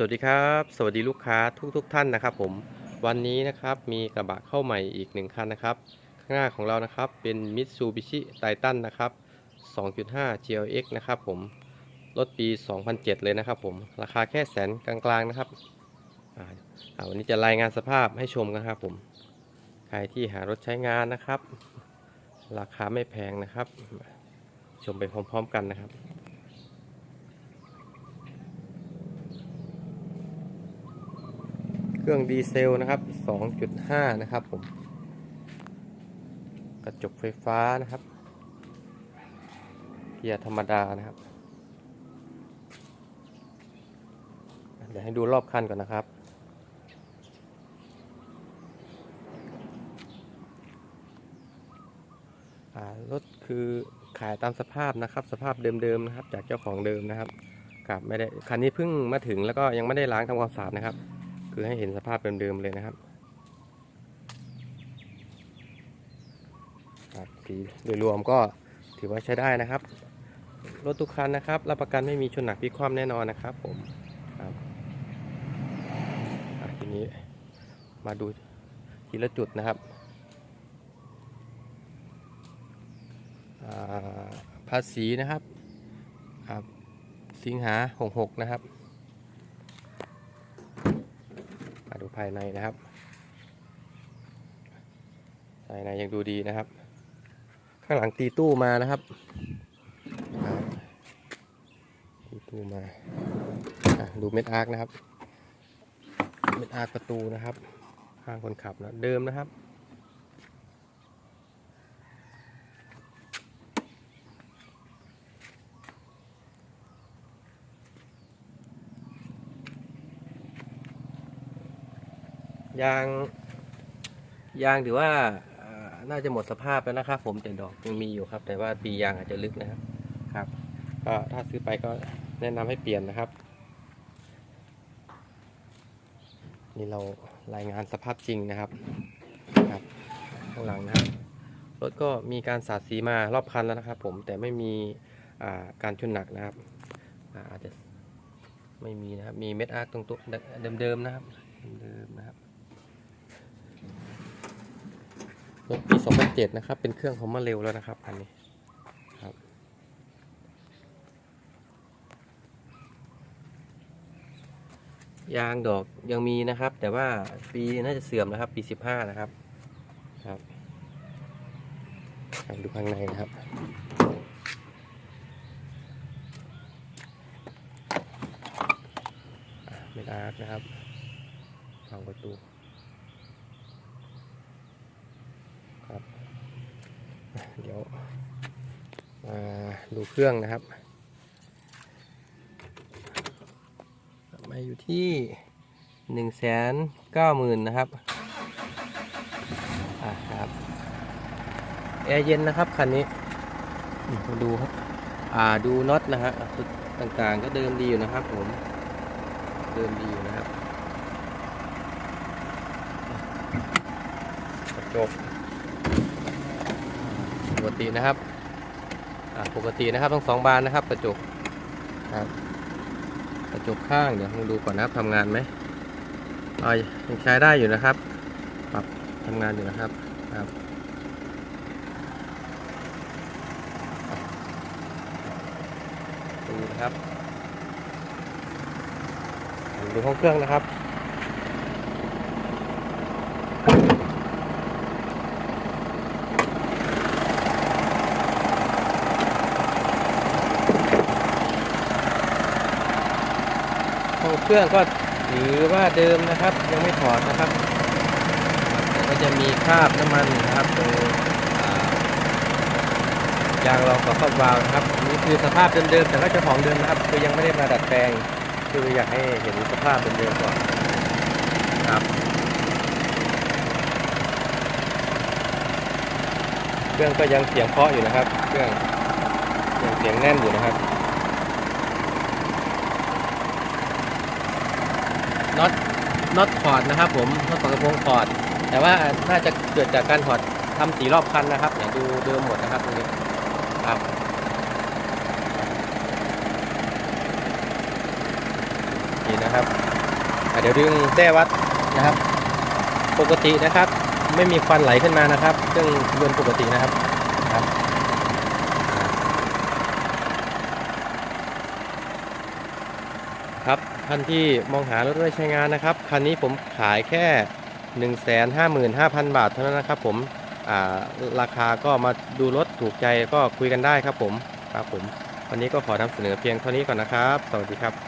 สวัสดีครับ สวัสดีลูกค้าทุกๆท่านนะครับ ผมวันนี้นะครับมีกระบะเข้าใหม่อีกหนึ่งคันนะครับ ข้างหน้าของเรานะครับเป็น Mitsubishi Titan นะครับ 2.5 GLX นะครับผมรถปี 2007 เลยนะครับ ผมราคาแค่แสนกลางๆนะครับวันนี้จะรายงานสภาพให้ชมกันครับผมใครที่หารถใช้งานนะครับ ราคาไม่แพงนะครับ ชมไปพร้อมๆกันนะครับ ครื่องดีเซลนะครับ 2.5 นะครับผม กระจกไฟฟ้านะครับ เกียร์ธรรมดานะครับ เดี๋ยวให้ดูรอบคันก่อนนะครับ รถคือขายตามสภาพนะครับ สภาพเดิมๆนะครับ จากเจ้าของเดิมนะครับครับไม่ได้คันนี้เพิ่งมาถึงแล้วก็ยังไม่ได้ล้างทำความสะอาดนะครับ คือให้เห็นสภาพเดิมๆเลยนะครับครับสีโดยรวมก็ถือว่าใช้ได้นะครับ รถทุกคันนะครับ รับประกันไม่มีชนหนักพิคว่ำแน่นอนนะครับ ผมครับทีนี้มาดูทีละจุดนะครับภาษีนะครับครับสิงหาหกหกนะครับ มาดู ภายในนะครับ ภายในยังดูดีนะครับ ข้างหลังตีตู้มานะครับตีตู้มาดูเม็ดอาร์คนะครับ เม็ดอาร์คประตูนะครับข้างคนขับนะเดิมนะครับ ยาง ยางถือว่าน่าจะหมดสภาพแล้วนะครับผมแต่ดอกยังมีอยู่ครับ แต่ว่าปียางอาจจะลึกนะครับครับ ก็ถ้าซื้อไปก็แนะนำให้เปลี่ยนนะครับ นี่เรารายงานสภาพจริงนะครับครับข้างหลังนะครับรถก็มีการสาดสีมารอบคันแล้วนะครับ ผมแต่ไม่มีาการชนหนักนะครับอาจจะไม่มีนะครับมีเม็ดอาร์ตตรงตัวเดิมๆนะครับเดิมๆนะครับ รถปี 2007 นะครับ เป็นเครื่องคอมมาเร็วแล้วนะครับคันนี้ครับยางดอกยังมีนะครับ แต่ว่าปีน่าจะเสื่อมนะครับ ปี 15 นะครับครับดูข้างในนะครับอะไม่อาร์คนะครับฟังประตู ครับเดี๋ยว มาดูเครื่องนะครับมาอยู่ที่หนึ่งแสนเก้าหมื่นนะครับอ่าครับแอร์เย็นนะครับคันนี้อืมาดูครับอ่าดูน็อตนะฮะต่างๆก็เดิมดีอยู่นะครับผมเดิมดีอยู่นะครับกระจก ปกตินะครับปกตินะครับทั้งสองบานนะครับ กระจกครับกระจกข้างเดี๋ยวลองดูก่อนนะครับทำงานไหมอ่ายังใช้ได้อยู่นะครับ ปรับทำงานอยู่นะครับครับดูนะครับดูห้องเครื่องนะครับ เครื่องก็ถือว่าเดิมนะครับ ยังไม่ถอดนะครับแต่ก็จะมีคราบน้ำมันนะครับตรงอ่ายางรองกับครอบวาล์วนะครับนี่คือสภาพเดิมๆแต่ก็จ้าของเดิมนะครับคือยังไม่ได้มาดัดแปลง คืออยากให้เห็นสภาพเดิมๆก่อนครับ เครื่องก็ยังเสียงเพราะอยู่นะครับ เครื่องยังเสียงแน่นอยู่นะครับ น็อตน็อตถอดนะครับผมน็อตฝากระโปรงถอด แต่ว่าน่าจะเกิดจากการถอดทำสีรอบคันนะครับเนี่ยดูเดิมหมดนะครับตรงนี้ครับนี่นะครับเดี๋ยวดึงแส้วัดนะครับ ปกตินะครับ ไม่มีควันไหลขึ้นมานะครับเครื่องยนต์ปกตินะครับครับอ่า ครับท่านที่มองหารถไว้ใช้งานนะครับคันนี้ผมขายแค่ 155,000 บาทเท่านั้นนะครับผมาราคาก็มาดูรถถูกใจก็คุยกันได้ครับผมครับผม วันนี้ก็ขอนำเสนอเพียงเท่านี้ก่อนนะครับ สวัสดีครับ